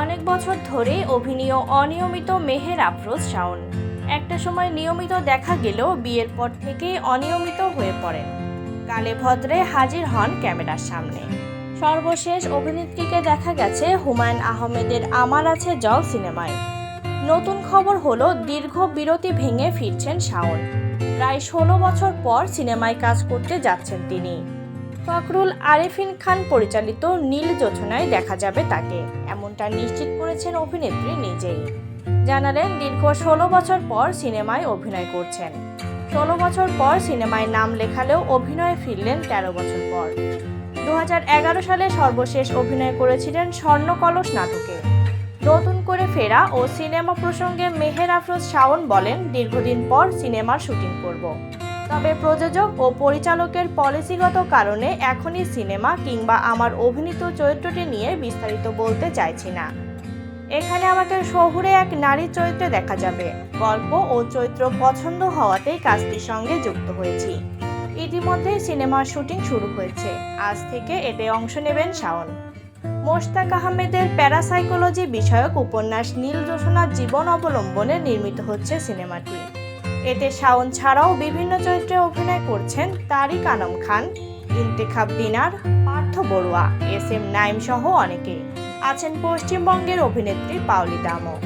অনেক বছর ধরে অভিনয় অনিয়মিত মেহের আফরোজ শাওন। একটা সময় নিয়মিত দেখা গেলেও বিয়ের পর থেকে অনিয়মিত হয়ে পড়েন। কালে ভদ্রে হাজির হন ক্যামেরার সামনে। সর্বশেষ অভিনেত্রীকে দেখা গেছে হুমায়ুন আহমেদের আমার আছে জল সিনেমায়। নতুন খবর হলো দীর্ঘ বিরতি ভেঙে ফিরছেন শাওন। প্রায় ষোলো বছর পর সিনেমায় কাজ করতে যাচ্ছেন তিনি। ফখরুল আরেফিন খান পরিচালিত নীল যোছনায় দেখা যাবে তাকে। এমনটা নিশ্চিত করেছেন অভিনেত্রী নিজেই। জানালেন, দীর্ঘ ষোলো বছর পর সিনেমায় অভিনয় করছেন। ষোলো বছর পর সিনেমায় নাম লেখালেও অভিনয়ে ফিরলেন তেরো বছর পর। দু হাজার এগারো সালে সর্বশেষ অভিনয় করেছিলেন স্বর্ণকলস নাটকে। নতুন করে ফেরা ও সিনেমা প্রসঙ্গে মেহের আফরোজ শাওন বলেন, দীর্ঘদিন পর সিনেমার শুটিং করব। তবে প্রযোজক ও পরিচালকের পলিসিগত কারণে এখনই সিনেমা কিংবা আমার অভিনীত চরিত্রটি নিয়ে বিস্তারিত বলতে চাইছি না। এখানে আমাকে শহুরে এক নারী চরিত্রে দেখা যাবে। গল্প ও চরিত্র পছন্দ হওয়াতেই কাজটির সঙ্গে যুক্ত হয়েছি। ইতিমধ্যেই সিনেমার শুটিং শুরু হয়েছে। আজ থেকে এতে অংশ নেবেন শাওন। মোশতাক আহমেদের প্যারাসাইকোলজি বিষয়ক উপন্যাস নীল জোসনার জীবন অবলম্বনে নির্মিত হচ্ছে সিনেমাটি। এতে শাওন ছাড়াও বিভিন্ন চরিত্রে অভিনয় করছেন তারিক আনম খান, ইন্তেখাব দিনার, পার্থ বড়ুয়া, এস এম নাইম সহ অনেকে আছেন পশ্চিমবঙ্গের অভিনেত্রী পাওলি দামও